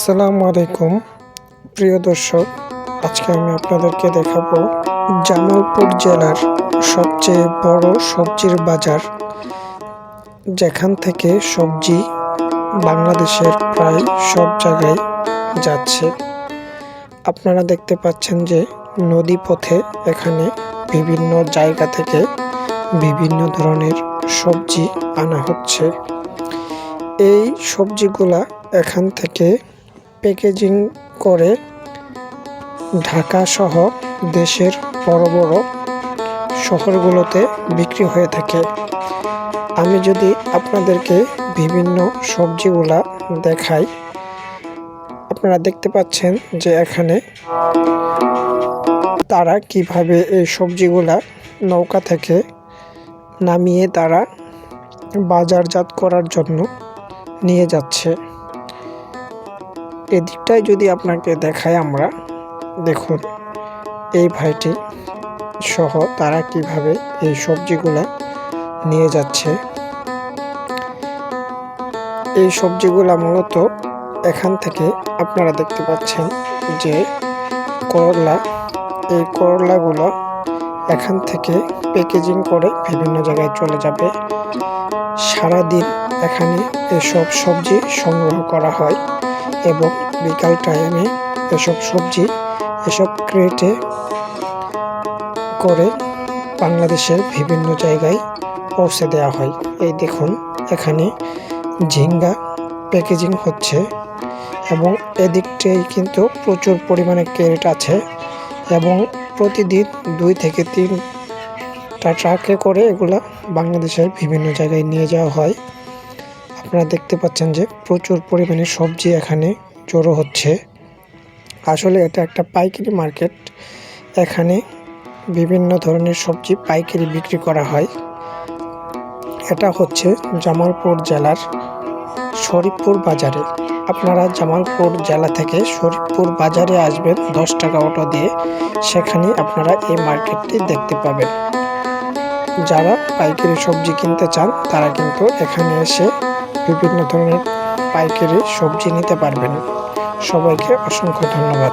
আসসালামু আলাইকুম। প্রিয় দর্শক, আজকে আমি আপনাদেরকে দেখাবো জামালপুর জেলার সবচেয়ে বড় সবজির বাজার, যেখান থেকে সবজি বাংলাদেশের প্রায় সব জায়গায় যাচ্ছে। আপনারা দেখতে পাচ্ছেন যে নদী পথে এখানে বিভিন্ন জায়গা থেকে বিভিন্ন ধরনের সবজি আনা হচ্ছে। এই সবজিগুলা এখান থেকে প্যাকেজিং করে ঢাকা সহ দেশের বড় বড় শহরগুলোতে বিক্রি হয়ে থাকে। আমি যদি আপনাদেরকে বিভিন্ন সবজিগুলা দেখাই, আপনারা দেখতে পাচ্ছেন যে এখানে তারা কীভাবে এই সবজিগুলা নৌকা থেকে নামিয়ে তারা বাজারজাত করার জন্য নিয়ে যাচ্ছে। এদিকটায় যদি আপনাকে দেখাই আমরা, দেখুন, এই ভাইটি সহ তারা কীভাবে এই সবজিগুলা নিয়ে যাচ্ছে। এই সবজিগুলা মূলত এখান থেকে আপনারা দেখতে পাচ্ছেন যে করলা, এই করলাগুলো এখান থেকে প্যাকেজিং করে বিভিন্ন জায়গায় চলে যাবে। সারাদিন এখানে এসব সবজি সংগ্রহ করা হয়। এবং বিকাল টাইমে এসব সবজি, এসব ক্রেটে করে বাংলাদেশের বিভিন্ন জায়গায় পৌঁছে দেওয়া হয়। এই দেখুন, এখানে ঝিঙ্গা প্যাকেজিং হচ্ছে এবং এদিকটাই কিন্তু প্রচুর পরিমাণে ক্যারেট আছে এবং প্রতিদিন দুই থেকে তিনটা ট্রাকে করে এগুলা বাংলাদেশের বিভিন্ন জায়গায় নিয়ে যাওয়া হয়। আপনারা দেখতে পাচ্ছেন যে প্রচুর পরিমাণে সবজি এখানে জড়ো হচ্ছে। আসলে এটা একটা পাইকারি মার্কেট। এখানে বিভিন্ন ধরনের সবজি পাইকারি বিক্রি করা হয়। এটা হচ্ছে জামালপুর জেলার শরীফপুর বাজারে। আপনারা জামালপুর জেলা থেকে শরীফপুর বাজারে আসবেন, দশ টাকা অটো দিয়ে। সেখানে আপনারা এই মার্কেটটি দেখতে পাবেন। যারা পাইকারি সবজি কিনতে চান, তারা কিন্তু এখানে এসে বিভিন্ন ধরনের পাইকারি সবজি নিতে পারবেন। সবাইকে অসংখ্য ধন্যবাদ।